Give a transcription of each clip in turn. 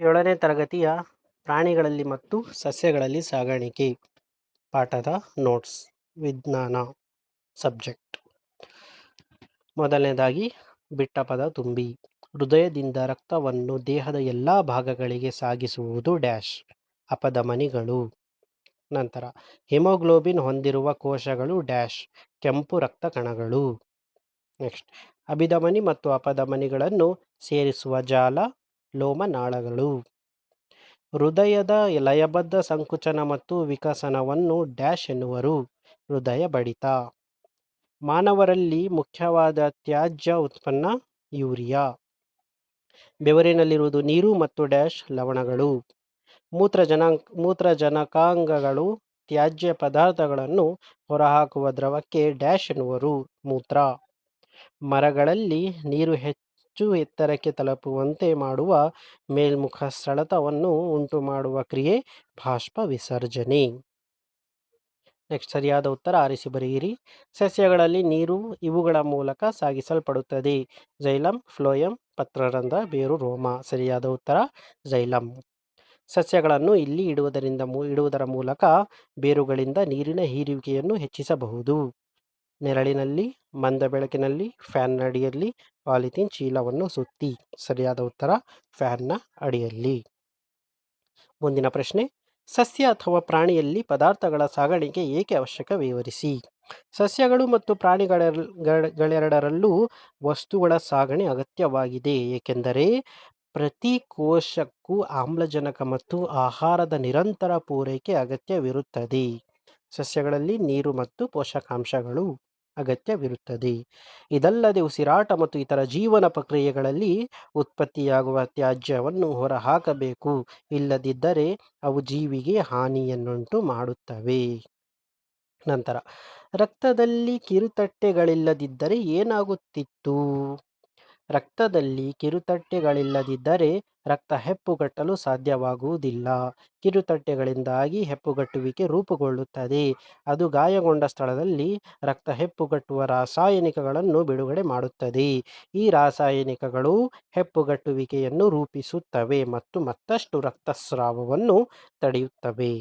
ಏಳನೇ ತರಗತಿಯ ಪ್ರಾಣಿಗಳಲ್ಲಿ ಮತ್ತು ಸಸ್ಯಗಳಲ್ಲಿ ಸಾಗಾಣಿಕೆ. ಪಾಠದ ನೋಟ್ಸ್ ವಿಜ್ಞಾನ ಸಬ್ಜೆಕ್ಟ್ ಮೊದಲನೇದಾಗಿ ಬಿಟ್ಟ ಪದ ತುಂಬಿ. ಹೃದಯದಿಂದ ರಕ್ತವನ್ನು ದೇಹದ ಎಲ್ಲ ಭಾಗಗಳಿಗೆ ಸಾಗಿಸುವುದು ಡ್ಯಾಶ್ ಅಪಧಮನಿಗಳು ನಂತರ ಹಿಮೋಗ್ಲೋಬಿನ್ ಹೊಂದಿರುವ ಕೋಶಗಳು ಡ್ಯಾಶ್ ಕೆಂಪು ರಕ್ತ ಕಣಗಳು. ನೆಕ್ಸ್ಟ್ ಅಭಿಧಮನಿ ಮತ್ತು ಅಪಧಮನಿಗಳನ್ನು ಸೇರಿಸುವ ಜಾಲ ಲೋಮನಾಳಗಳು. ಹೃದಯದ ಲಯಬದ್ಧ ಸಂಕುಚನ ಮತ್ತು ವಿಕಸನವನ್ನು ಡ್ಯಾಶ್ ಎನ್ನುವರು ಹೃದಯ ಬಡಿತ. ಮಾನವರಲ್ಲಿ ಮುಖ್ಯವಾದ ತ್ಯಾಜ್ಯ ಉತ್ಪನ್ನ ಯೂರಿಯಾ. ಬೆವರಿನಲ್ಲಿರುವುದು ನೀರು ಮತ್ತು ಡ್ಯಾಶ್ ಲವಣಗಳು. ಮೂತ್ರಜನಾಂಕ ಮೂತ್ರಜನಕಾಂಗಗಳು ತ್ಯಾಜ್ಯ ಪದಾರ್ಥಗಳನ್ನು ಹೊರಹಾಕುವ ದ್ರವಕ್ಕೆ ಡ್ಯಾಶ್ ಎನ್ನುವರು ಮೂತ್ರ. ಮರಗಳಲ್ಲಿ ನೀರು ಹೆಚ್ಚು ಎತ್ತರಕ್ಕೆ ತಲುಪುವಂತೆ ಮಾಡುವ ಮೇಲ್ಮುಖ ಸೆಳೆತವನ್ನು ಉಂಟು ಮಾಡುವ ಕ್ರಿಯೆ ಬಾಷ್ಪ ವಿಸರ್ಜನೆ. ನೆಕ್ಸ್ಟ್ ಸರಿಯಾದ ಉತ್ತರ ಆರಿಸಿ ಬರೆಯಿರಿ. ಸಸ್ಯಗಳಲ್ಲಿ ನೀರು ಇವುಗಳ ಮೂಲಕ ಸಾಗಿಸಲ್ಪಡುತ್ತದೆ. ಜೈಲಂ, ಫ್ಲೋಯಂ, ಪತ್ರರಂಧ, ಬೇರು, ರೋಮ. ಸರಿಯಾದ ಉತ್ತರ ಜೈಲಂ. ಸಸ್ಯಗಳನ್ನು ಇಲ್ಲಿ ಇಡುವುದರಿಂದ ಇಡುವುದರ ಮೂಲಕ ಬೇರುಗಳಿಂದ ನೀರಿನ ಹೀರುವಿಕೆಯನ್ನು ಹೆಚ್ಚಿಸಬಹುದು. ನೆರಳಿನಲ್ಲಿ, ಮಂದ ಬೆಳಕಿನಲ್ಲಿ ಫ್ಯಾನ್ನ ಅಡಿಯಲ್ಲಿ, ಪಾಲಿಥೀನ್ ಚೀಲವನ್ನು ಸುತ್ತಿ. ಸರಿಯಾದ ಉತ್ತರ, ಫ್ಯಾನ್ನ ಅಡಿಯಲ್ಲಿ. ಮುಂದಿನ ಪ್ರಶ್ನೆ. ಸಸ್ಯ ಅಥವಾ ಪ್ರಾಣಿಯಲ್ಲಿ ಪದಾರ್ಥಗಳ ಸಾಗಣೆಗೆ ಏಕೆ ಅವಶ್ಯಕ ವಿವರಿಸಿ. ಸಸ್ಯಗಳು ಮತ್ತು ಪ್ರಾಣಿಗಳೆರಡರಲ್ಲೂ ವಸ್ತುಗಳ ಸಾಗಣೆ ಅಗತ್ಯವಾಗಿದೆ. ಏಕೆಂದರೆ ಪ್ರತಿ ಕೋಶಕ್ಕೂ ಆಮ್ಲಜನಕ ಮತ್ತು ಆಹಾರದ ನಿರಂತರ ಪೂರೈಕೆ ಅಗತ್ಯವಿರುತ್ತದೆ. ಸಸ್ಯಗಳಲ್ಲಿ ನೀರು ಮತ್ತು ಪೋಷಕಾಂಶಗಳು. ಅಗತ್ಯವಿರುತ್ತದೆ. ಇದಲ್ಲದೆ ಉಸಿರಾಟ ಮತ್ತು ಇತರ ಜೀವನ ಪ್ರಕ್ರಿಯೆಗಳಲ್ಲಿ ಉತ್ಪತ್ತಿಯಾಗುವ ತ್ಯಾಜ್ಯವನ್ನು ಹೊರಹಾಕಬೇಕು. ಇಲ್ಲದಿದ್ದರೆ ಅವು ಜೀವಿಗೆ ಹಾನಿಯನ್ನುಂಟು ಮಾಡುತ್ತವೆ. ನಂತರ, ರಕ್ತದಲ್ಲಿ ಕಿರುತಟ್ಟೆಗಳಿಲ್ಲದಿದ್ದರೆ ಏನಾಗುತ್ತಿತ್ತು? ರಕ್ತದಲ್ಲಿ ಕಿರುತಟ್ಟೆಗಳಿಲ್ಲದಿದ್ದರೆ ರಕ್ತ ಹೆಪ್ಪುಗಟ್ಟಲು ಸಾಧ್ಯವಾಗುವುದಿಲ್ಲ. ಕಿರುತಟ್ಟೆಗಳಿಂದಾಗಿ ಹೆಪ್ಪುಗಟ್ಟುವಿಕೆ ರೂಪುಗೊಳ್ಳುತ್ತದೆ. ಅದು ಗಾಯಗೊಂಡ ಸ್ಥಳದಲ್ಲಿ ರಕ್ತ ಹೆಪ್ಪುಗಟ್ಟುವ ರಾಸಾಯನಿಕಗಳನ್ನು ಬಿಡುಗಡೆ ಮಾಡುತ್ತದೆ. ಈ ರಾಸಾಯನಿಕಗಳು ಹೆಪ್ಪುಗಟ್ಟುವಿಕೆಯನ್ನು ರೂಪಿಸುತ್ತವೆ ಮತ್ತು ಮತ್ತಷ್ಟು ರಕ್ತಸ್ರಾವವನ್ನು ತಡೆಯುತ್ತವೆ.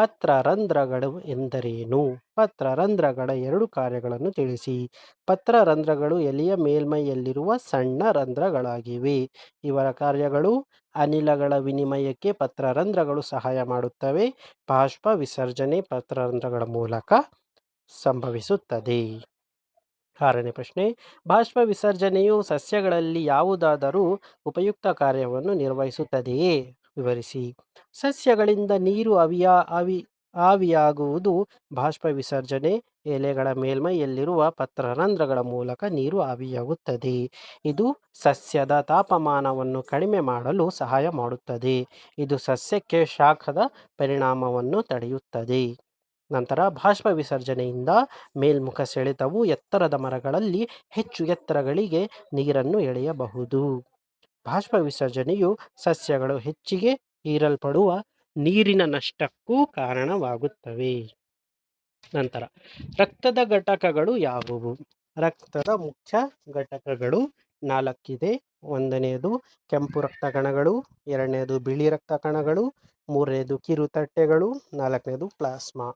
ಪತ್ರರಂಧ್ರಗಳು ಎಂದರೇನು? ಪತ್ರ ರಂಧ್ರಗಳ ಎರಡು ಕಾರ್ಯಗಳನ್ನು ತಿಳಿಸಿ. ಪತ್ರ ರಂಧ್ರಗಳು ಎಲೆಯ ಮೇಲ್ಮೈಯಲ್ಲಿರುವ ಸಣ್ಣ ರಂಧ್ರಗಳಾಗಿವೆ. ಇವರ ಕಾರ್ಯಗಳು ಅನಿಲಗಳ ವಿನಿಮಯಕ್ಕೆ ಪತ್ರ ರಂಧ್ರಗಳು ಸಹಾಯ ಮಾಡುತ್ತವೆ. ಬಾಷ್ಪ ವಿಸರ್ಜನೆ ಪತ್ರರಂಧ್ರಗಳ ಮೂಲಕ ಸಂಭವಿಸುತ್ತದೆ. ಆರನೇ ಪ್ರಶ್ನೆ. ಬಾಷ್ಪ ವಿಸರ್ಜನೆಯು ಸಸ್ಯಗಳಲ್ಲಿ ಯಾವುದಾದರೂ ಉಪಯುಕ್ತ ಕಾರ್ಯವನ್ನು ನಿರ್ವಹಿಸುತ್ತದೆಯೇ? ವಿವರಿಸಿ. ಸಸ್ಯಗಳಿಂದ ನೀರು ಅವಿಯಾ, ಅವಿ, ಆವಿಯಾಗುವುದು ಬಾಷ್ಪ ವಿಸರ್ಜನೆ, ಎಲೆಗಳ ಮೇಲ್ಮೈಯಲ್ಲಿರುವ ಪತ್ರರಂಧ್ರಗಳ ಮೂಲಕ ನೀರು ಆವಿಯಾಗುತ್ತದೆ. ಇದು ಸಸ್ಯದ ತಾಪಮಾನವನ್ನು ಕಡಿಮೆ ಮಾಡಲು ಸಹಾಯ ಮಾಡುತ್ತದೆ. ಇದು ಸಸ್ಯಕ್ಕೆ ಶಾಖದ ಪರಿಣಾಮವನ್ನು ತಡೆಯುತ್ತದೆ. ನಂತರ ಬಾಷ್ಪ ವಿಸರ್ಜನೆಯಿಂದ ಮೇಲ್ಮುಖ ಸೆಳೆತವು ಎತ್ತರದ ಮರಗಳಲ್ಲಿ ಹೆಚ್ಚು ಎತ್ತರಗಳಿಗೆ ನೀರನ್ನು ಎಳೆಯಬಹುದು. ಬಾಷ್ಪ ವಿಸರ್ಜನೆಯು ಸಸ್ಯಗಳು ಹೆಚ್ಚಿಗೆ ಹೀರಲ್ಪಡುವ ನೀರಿನ ನಷ್ಟಕ್ಕೂ ಕಾರಣವಾಗುತ್ತವೆ. ನಂತರ, ರಕ್ತದ ಘಟಕಗಳು ಯಾವುವು? ರಕ್ತದ ಮುಖ್ಯ ಘಟಕಗಳು ನಾಲ್ಕಿದೆ. ಒಂದನೆಯದು ಕೆಂಪು ರಕ್ತ ಕಣಗಳು, ಎರಡನೇದು ಬಿಳಿ ರಕ್ತ ಕಣಗಳು, ಮೂರನೇದು ಕಿರುತಟ್ಟೆಗಳು ನಾಲ್ಕನೇದು ಪ್ಲಾಸ್ಮಾ.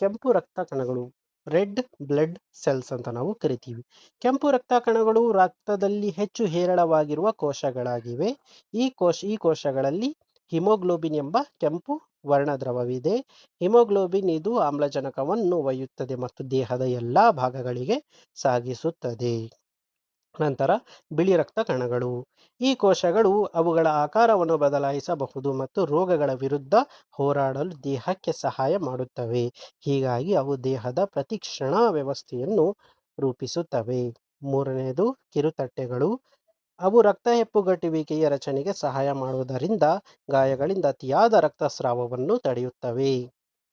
ಕೆಂಪು ರಕ್ತ ಕಣಗಳು, ರೆಡ್ ಬ್ಲಡ್ ಸೆಲ್ಸ್ ಅಂತ ನಾವು ಕರಿತೀವಿ. ಕೆಂಪು ರಕ್ತ ಕಣಗಳು ರಕ್ತದಲ್ಲಿ ಹೆಚ್ಚು ಹೇರಳವಾಗಿರುವ ಕೋಶಗಳಾಗಿವೆ. ಈ ಕೋಶ, ಈ ಕೋಶಗಳಲ್ಲಿ ಹಿಮೋಗ್ಲೋಬಿನ್ ಎಂಬ ಕೆಂಪು ವರ್ಣದ್ರವವಿದೆ. ಹಿಮೋಗ್ಲೋಬಿನ್ ಇದು ಆಮ್ಲಜನಕವನ್ನು ಒಯ್ಯುತ್ತದೆ ಮತ್ತು ದೇಹದ ಎಲ್ಲ ಭಾಗಗಳಿಗೆ ಸಾಗಿಸುತ್ತದೆ. ನಂತರ ಬಿಳಿ ರಕ್ತ ಕಣಗಳು. ಈ ಕೋಶಗಳು ಅವುಗಳ ಆಕಾರವನ್ನು ಬದಲಾಯಿಸಬಹುದು ಮತ್ತು ರೋಗಗಳ ವಿರುದ್ಧ ಹೋರಾಡಲು ದೇಹಕ್ಕೆ ಸಹಾಯ ಮಾಡುತ್ತವೆ. ಹೀಗಾಗಿ ಅವು ದೇಹದ ಪ್ರತಿಕ್ಷಣ ವ್ಯವಸ್ಥೆಯನ್ನು ರೂಪಿಸುತ್ತವೆ. ಮೂರನೆಯದು ಕಿರುತಟ್ಟೆಗಳು. ಅವು ರಕ್ತ ಹೆಪ್ಪುಗಟ್ಟುವಿಕೆಯ ರಚನೆಗೆ ಸಹಾಯ ಮಾಡುವುದರಿಂದ ಗಾಯಗಳಿಂದ ಅತಿಯಾದ ರಕ್ತಸ್ರಾವವನ್ನು ತಡೆಯುತ್ತವೆ.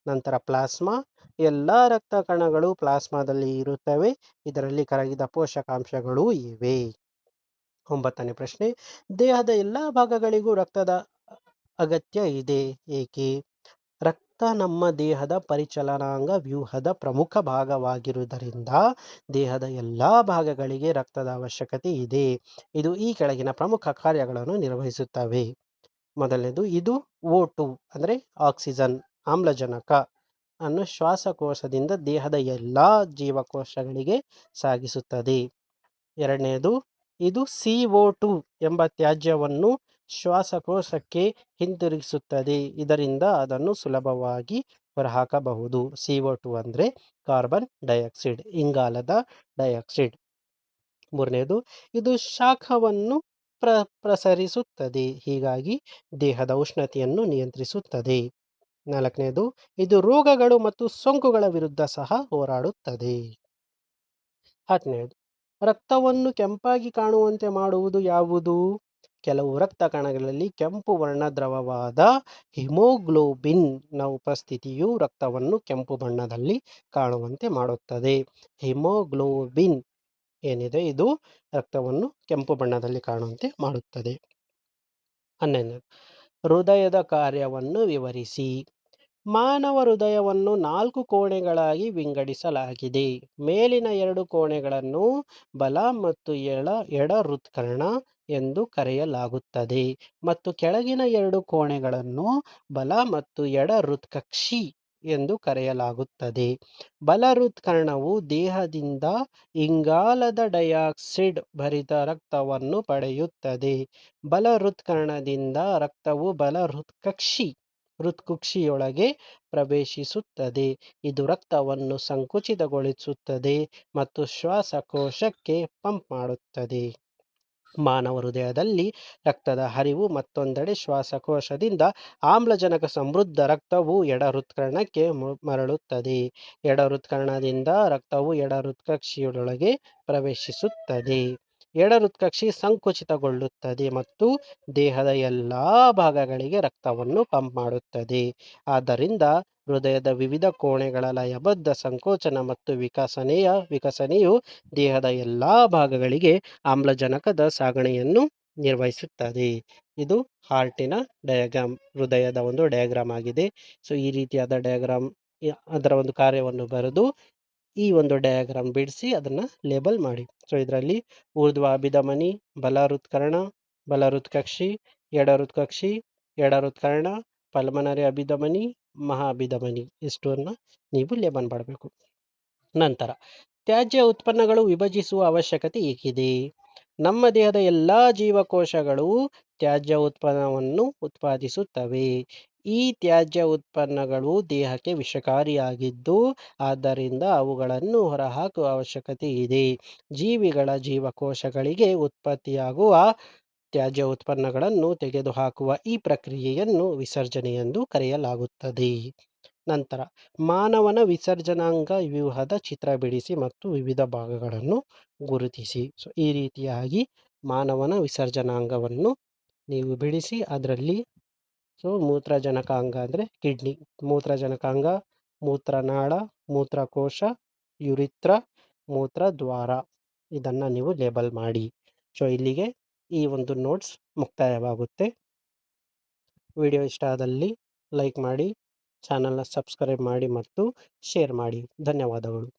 ನಂತರ ಪ್ಲಾಸ್ಮಾ, ಎಲ್ಲ ರಕ್ತ ಕಣಗಳು ಪ್ಲಾಸ್ಮಾದಲ್ಲಿ ಇರುತ್ತವೆ, ಇದರಲ್ಲಿ ಕರಗಿದ ಪೋಷಕಾಂಶಗಳೂ ಇವೆ. ಒಂಬತ್ತನೇ ಪ್ರಶ್ನೆ, ದೇಹದ ಎಲ್ಲ ಭಾಗಗಳಿಗೂ ರಕ್ತದ ಅಗತ್ಯ ಇದೆ, ಏಕೆ? ರಕ್ತ ನಮ್ಮ ದೇಹದ ಪರಿಚಲನಾಂಗ ವ್ಯೂಹದ ಪ್ರಮುಖ ಭಾಗವಾಗಿರುವುದರಿಂದ ದೇಹದ ಎಲ್ಲ ಭಾಗಗಳಿಗೆ ರಕ್ತದ ಅವಶ್ಯಕತೆ ಇದೆ. ಇದು ಈ ಕೆಳಗಿನ ಪ್ರಮುಖ ಕಾರ್ಯಗಳನ್ನು ನಿರ್ವಹಿಸುತ್ತವೆ. ಮೊದಲನೇದು, ಇದು ಓ ಟು ಅಂದರೆ ಆಕ್ಸಿಜನ್, ಆಮ್ಲಜನಕ ಅನ್ನು ಶ್ವಾಸಕೋಶದಿಂದ ದೇಹದ ಎಲ್ಲ ಜೀವಕೋಶಗಳಿಗೆ ಸಾಗಿಸುತ್ತದೆ. ಎರಡನೆಯದು ಇದು ಸಿ ಓ ಟು ಎಂಬ ತ್ಯಾಜ್ಯವನ್ನು ಶ್ವಾಸಕೋಶಕ್ಕೆ ಹಿಂತಿರುಗಿಸುತ್ತದೆ. ಇದರಿಂದ ಅದನ್ನು ಸುಲಭವಾಗಿ ಹೊರಹಾಕಬಹುದು. ಸಿ ಒ ಟು ಅಂದರೆ ಕಾರ್ಬನ್ ಡೈಆಕ್ಸೈಡ್, ಇಂಗಾಲದ ಡೈಆಕ್ಸೈಡ್. ಮೂರನೇದು, ಇದು ಶಾಖವನ್ನು ಪ್ರ, ಪ್ರಸರಿಸುತ್ತದೆ. ಹೀಗಾಗಿ ದೇಹದ ಉಷ್ಣತೆಯನ್ನು ನಿಯಂತ್ರಿಸುತ್ತದೆ. ನಾಲ್ಕನೇದು, ಇದು ರೋಗಗಳು ಮತ್ತು ಸೋಂಕುಗಳ ವಿರುದ್ಧ ಸಹ ಹೋರಾಡುತ್ತದೆ. ಹತ್ತನೇದು ರಕ್ತವನ್ನು ಕೆಂಪಾಗಿ ಕಾಣುವಂತೆ ಮಾಡುವುದು ಯಾವುದು? ಕೆಲವು ರಕ್ತ ಕಣಗಳಲ್ಲಿ ಕೆಂಪು ವರ್ಣ ದ್ರವವಾದ ಹಿಮೋಗ್ಲೋಬಿನ್ನ ಉಪಸ್ಥಿತಿಯು ರಕ್ತವನ್ನು ಕೆಂಪು ಬಣ್ಣದಲ್ಲಿ ಕಾಣುವಂತೆ ಮಾಡುತ್ತದೆ. ಹಿಮೋಗ್ಲೋಬಿನ್ ಏನಿದೆ? ಇದು ರಕ್ತವನ್ನು ಕೆಂಪು ಬಣ್ಣದಲ್ಲಿ ಕಾಣುವಂತೆ ಮಾಡುತ್ತದೆ. ಹನ್ನೊಂದು, ಹೃದಯದ ಕಾರ್ಯವನ್ನು ವಿವರಿಸಿ. ಮಾನವ ಹೃದಯವನ್ನು ನಾಲ್ಕು ಕೋಣೆಗಳಾಗಿ ವಿಂಗಡಿಸಲಾಗಿದೆ. ಮೇಲಿನ ಎರಡು ಕೋಣೆಗಳನ್ನು ಬಲ ಮತ್ತು ಎಳ, ಎಡ ಹೃತ್ಕರ್ಣ ಎಂದು ಕರೆಯಲಾಗುತ್ತದೆ. ಮತ್ತು ಕೆಳಗಿನ ಎರಡು ಕೋಣೆಗಳನ್ನು ಬಲ ಮತ್ತು ಎಡ ಹೃತ್ಕಕ್ಷಿ ಎಂದು ಕರೆಯಲಾಗುತ್ತದೆ. ಬಲ ಹೃತ್ಕರ್ಣವು ದೇಹದಿಂದ ಇಂಗಾಲದ ಡೈಆಕ್ಸೈಡ್ ಭರಿತ ರಕ್ತವನ್ನು ಪಡೆಯುತ್ತದೆ. ಬಲ ಹೃತ್ಕರ್ಣದಿಂದ ರಕ್ತವು ಬಲ ಹೃತ್ಕಕ್ಷಿ, ಹೃತ್ಕುಕ್ಷಿಯೊಳಗೆ ಪ್ರವೇಶಿಸುತ್ತದೆ. ಇದು ರಕ್ತವನ್ನು ಸಂಕುಚಿತಗೊಳಿಸುತ್ತದೆ ಮತ್ತು ಶ್ವಾಸಕೋಶಕ್ಕೆ ಪಂಪ್ ಮಾಡುತ್ತದೆ. ಮಾನವ ಹೃದಯದಲ್ಲಿ ರಕ್ತದ ಹರಿವು ಮತ್ತೊಂದೆಡೆ ಶ್ವಾಸಕೋಶದಿಂದ ಆಮ್ಲಜನಕ ಸಮೃದ್ಧ ರಕ್ತವು ಎಡ ಹೃತ್ಕರ್ಣಕ್ಕೆ ಮರಳುತ್ತದೆ. ಎಡ ಹೃತ್ಕರ್ಣದಿಂದ ರಕ್ತವು ಎಡ ಹೃತ್ಕಕ್ಷಿಯೊಳಗೆ ಪ್ರವೇಶಿಸುತ್ತದೆ. ಎಡ ಹೃತ್ಕಕ್ಷಿ ಸಂಕುಚಿತಗೊಳ್ಳುತ್ತದೆ ಮತ್ತು ದೇಹದ ಎಲ್ಲ ಭಾಗಗಳಿಗೆ ರಕ್ತವನ್ನು ಪಂಪ್ ಮಾಡುತ್ತದೆ. ಆದ್ದರಿಂದ ಹೃದಯದ ವಿವಿಧ ಕೋಣೆಗಳ ಲಯಬದ್ಧ ಸಂಕೋಚನ ಮತ್ತು ವಿಕಸನೆಯ ವಿಕಸನೆಯು ದೇಹದ ಎಲ್ಲ ಭಾಗಗಳಿಗೆ ಆಮ್ಲಜನಕದ ಸಾಗಣೆಯನ್ನು ನಿರ್ವಹಿಸುತ್ತದೆ. ಇದು ಹಾರ್ಟಿನ ಡಯಾಗ್ರಾಮ್, ಹೃದಯದ ಒಂದು ಡಯಾಗ್ರಾಮ್ ಆಗಿದೆ. ಸೊ, ಈ ರೀತಿಯಾದ ಡಯಾಗ್ರಾಮ್ ಅದರ ಒಂದು ಕಾರ್ಯವನ್ನು ಬರೆದು ಈ ಒಂದು ಡಯಾಗ್ರಾಮ್ ಬಿಡಿಸಿ ಅದನ್ನು ಲೇಬಲ್ ಮಾಡಿ. ಸೊ ಇದರಲ್ಲಿ ಊರ್ಧ್ವ ಅಭಿಧಮನಿ ಬಲ ಹೃತ್ಕರ್ಣ ಬಲ ಹೃತ್ಕಕ್ಷಿ ಎಡ ಹೃತ್ಕಕ್ಷಿ ಎಡ ಹೃತ್ಕರ್ಣ ಪಲ್ಮನರಿ ಅಭಿಧಮನಿ, ಮಹಾ ಅಭಿಧಮನಿ ಇಷ್ಟನ್ನು ನೀವು ಲೇಬಲ್ ಮಾಡಬೇಕು. ನಂತರ ತ್ಯಾಜ್ಯ ಉತ್ಪನ್ನಗಳು ವಿಭಜಿಸುವ ಅವಶ್ಯಕತೆ ಏಕಿದೆ? ನಮ್ಮ ದೇಹದ ಎಲ್ಲ ಜೀವಕೋಶಗಳು ತ್ಯಾಜ್ಯ ಉತ್ಪನ್ನವನ್ನು ಉತ್ಪಾದಿಸುತ್ತವೆ. ಈ ತ್ಯಾಜ್ಯ ಉತ್ಪನ್ನಗಳು ದೇಹಕ್ಕೆ ವಿಷಕಾರಿಯಾಗಿದ್ದು, ಆದ್ದರಿಂದ ಅವುಗಳನ್ನು ಹೊರಹಾಕುವ ಅವಶ್ಯಕತೆ ಇದೆ. ಜೀವಿಗಳ ಜೀವಕೋಶಗಳಿಗೆ ಉತ್ಪತ್ತಿಯಾಗುವ ತ್ಯಾಜ್ಯ ಉತ್ಪನ್ನಗಳನ್ನು ತೆಗೆದುಹಾಕುವ ಈ ಪ್ರಕ್ರಿಯೆಯನ್ನು ವಿಸರ್ಜನೆ ಎಂದು ಕರೆಯಲಾಗುತ್ತದೆ. ನಂತರ, ಮಾನವನ ವಿಸರ್ಜನಾಂಗ ವ್ಯೂಹದ ಚಿತ್ರ ಬಿಡಿಸಿ ಮತ್ತು ವಿವಿಧ ಭಾಗಗಳನ್ನು ಗುರುತಿಸಿ. ಸೊ ಈ ರೀತಿಯಾಗಿ ಮಾನವನ ವಿಸರ್ಜನಾಂಗವನ್ನು ನೀವು ಬಿಡಿಸಿ, ಅದರಲ್ಲಿ ಸೊ, ಮೂತ್ರಜನಕಾಂಗ ಅಂದರೆ ಕಿಡ್ನಿ. ಮೂತ್ರಜನಕಾಂಗ, ಮೂತ್ರನಾಳ, ಮೂತ್ರಕೋಶ, ಯುರಿತ್ರ, ಮೂತ್ರದ್ವಾರ. ಇದನ್ನು ನೀವು ಲೇಬಲ್ ಮಾಡಿ. ಸೊ, ಇಲ್ಲಿಗೆ ಈ ಒಂದು ನೋಟ್ಸ್ ಮುಕ್ತಾಯವಾಗುತ್ತೆ. ವಿಡಿಯೋ ಇಷ್ಟ ಆದಲ್ಲಿ ಲೈಕ್ ಮಾಡಿ, ಚಾನಲ್ನ ಸಬ್ಸ್ಕ್ರೈಬ್ ಮಾಡಿ ಮತ್ತು ಶೇರ್ ಮಾಡಿ. ಧನ್ಯವಾದಗಳು.